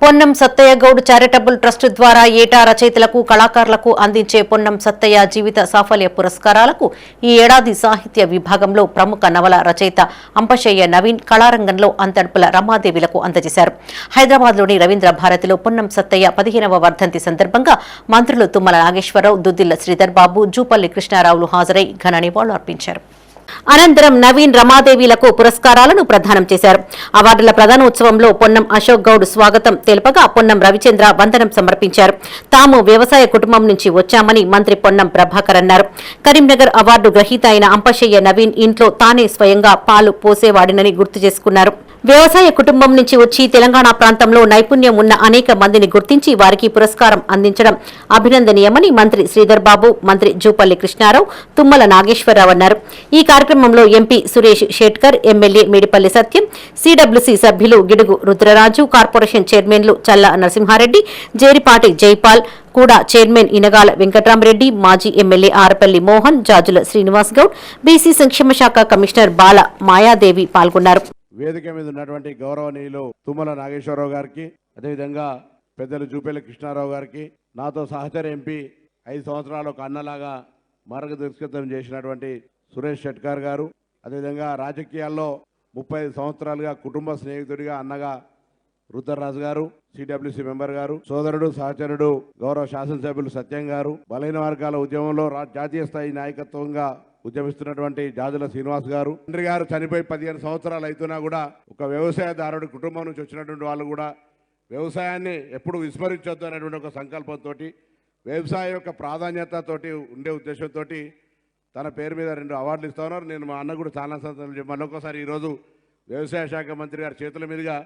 Ponnam Sattaiah Goud charitable trust ద్వారా ఏటా రచయితలకు కళాకారులకు అందించే పొన్నం సత్తయ్య జీవిత సాఫల్య పురస్కారాలకు ఈ ఏడాది సాహిత్య విభాగంలో ప్రముఖ నవల రచయిత అంపశయ్య నవీన్ కళారంగంలో అంతర్పుల రమాదేవిలకు అందజేశారు. హైదరాబాద్లోని రవీంద్ర భారతిలో పొన్నం సత్తయ్య పదిహేనవ వర్ధంతి సందర్భంగా మంత్రులు తుమ్మల నాగేశ్వరరావు దుద్దిల్ల శ్రీధర్ బాబు జూపల్లి కృష్ణారావులు హాజరై ఘన నివాళులు అర్పించారు అనంతరం నవీన్ రమాదేవిలకు పురస్కారాలను ప్రదానం చేశారు. అవార్డుల ప్రదానోత్సవంలో పొన్నం అశోక్ గౌడ్ స్వాగతం తెలుపగా పొన్నం రవిచంద్ర వందనం సమర్పించారు. తాము వ్యవసాయ కుటుంబం నుంచి వచ్చామని మంత్రి పొన్నం ప్రభాకర్ అన్నారు. కరీంనగర్ అవార్డు గ్రహీత అయిన అంపశయ్య నవీన్ ఇంట్లో తానే స్వయంగా పాలు పోసేవాడినని గుర్తు చేసుకున్నారు. వ్యవసాయ కుటుంబం నుంచి వచ్చి తెలంగాణ ప్రాంతంలో నైపుణ్యం ఉన్న అనేక మందిని గుర్తించి వారికి పురస్కారం అందించడం అభినందనీయమని మంత్రి శ్రీధర్ బాబు మంత్రి జూపల్లి కృష్ణారావు తుమ్మల నాగేశ్వరరావు అన్నారు. ఈ కార్యక్రమంలో MP Suresh Shetkar MLA Medipalli Satyam CWC సభ్యులు గిడుగు రుద్రరాజు కార్పొరేషన్ చైర్మన్లు చల్ల నరసింహారెడ్డి జేరిపాటి జైపాల్ కూడా చైర్మన్ ఇనగాల వెంకట్రామరెడ్డి మాజీ ఎమ్మెల్యే ఆరపల్లి మోహన్ జాజుల శ్రీనివాస్ గౌడ్ బీసీ సంక్షేమ శాఖ కమిషనర్ బాల మాయాదేవి పాల్గొన్నారు. వేదిక మీద ఉన్నటువంటి గౌరవనీయులు తుమ్మల నాగేశ్వరరావు గారికి అదేవిధంగా పెద్దలు జూపేల కృష్ణారావు గారికి నాతో సహచర ఎంపీ ఐదు సంవత్సరాలు ఒక అన్నలాగా మార్గదర్శకత్వం చేసినటువంటి సురేష్ షెట్కార్ గారు అదేవిధంగా రాజకీయాల్లో ముప్పై ఐదు సంవత్సరాలుగా కుటుంబ స్నేహితుడిగా అన్నగా రుద్రరాజు గారు సిడబ్ల్యూసి మెంబర్ గారు సోదరుడు సహచరుడు గౌరవ శాసనసభ్యులు సత్యం గారు బలైన వర్గాల ఉద్యమంలో రా- జాతీయ స్థాయి నాయకత్వంగా ఉద్యమిస్తున్నటువంటి జాజుల శ్రీనివాస్ గారు. తండ్రి గారు చనిపోయి పదిహేను సంవత్సరాలు అవుతున్నా కూడా ఒక వ్యవసాయదారుడి కుటుంబం నుంచి వచ్చినటువంటి వాళ్ళు కూడా వ్యవసాయాన్ని ఎప్పుడు విస్మరించొద్దు అనేటువంటి ఒక సంకల్పంతో వ్యవసాయం యొక్క ప్రాధాన్యతతోటి ఉండే ఉద్దేశంతో తన పేరు మీద రెండు అవార్డులు ఇస్తా ఉన్నారు. నేను మా అన్న కూడా చాలా సందర్భాలు మరొకసారి ఈరోజు వ్యవసాయ శాఖ మంత్రి గారి చేతుల మీదుగా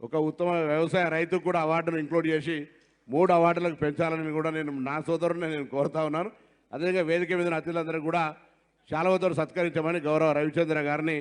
ఒక ఉత్తమ వ్యవసాయ రైతుకు కూడా అవార్డును ఇంక్లూడ్ చేసి మూడు అవార్డులకు పెంచాలని కూడా నేను నా సోదరుని నేను కోరుతా ఉన్నాను. అదేవిధంగా వేదిక మీద అతిథులందరూ కూడా శాలవతో సత్కరించమని గౌరవ రవిచంద్ర గారిని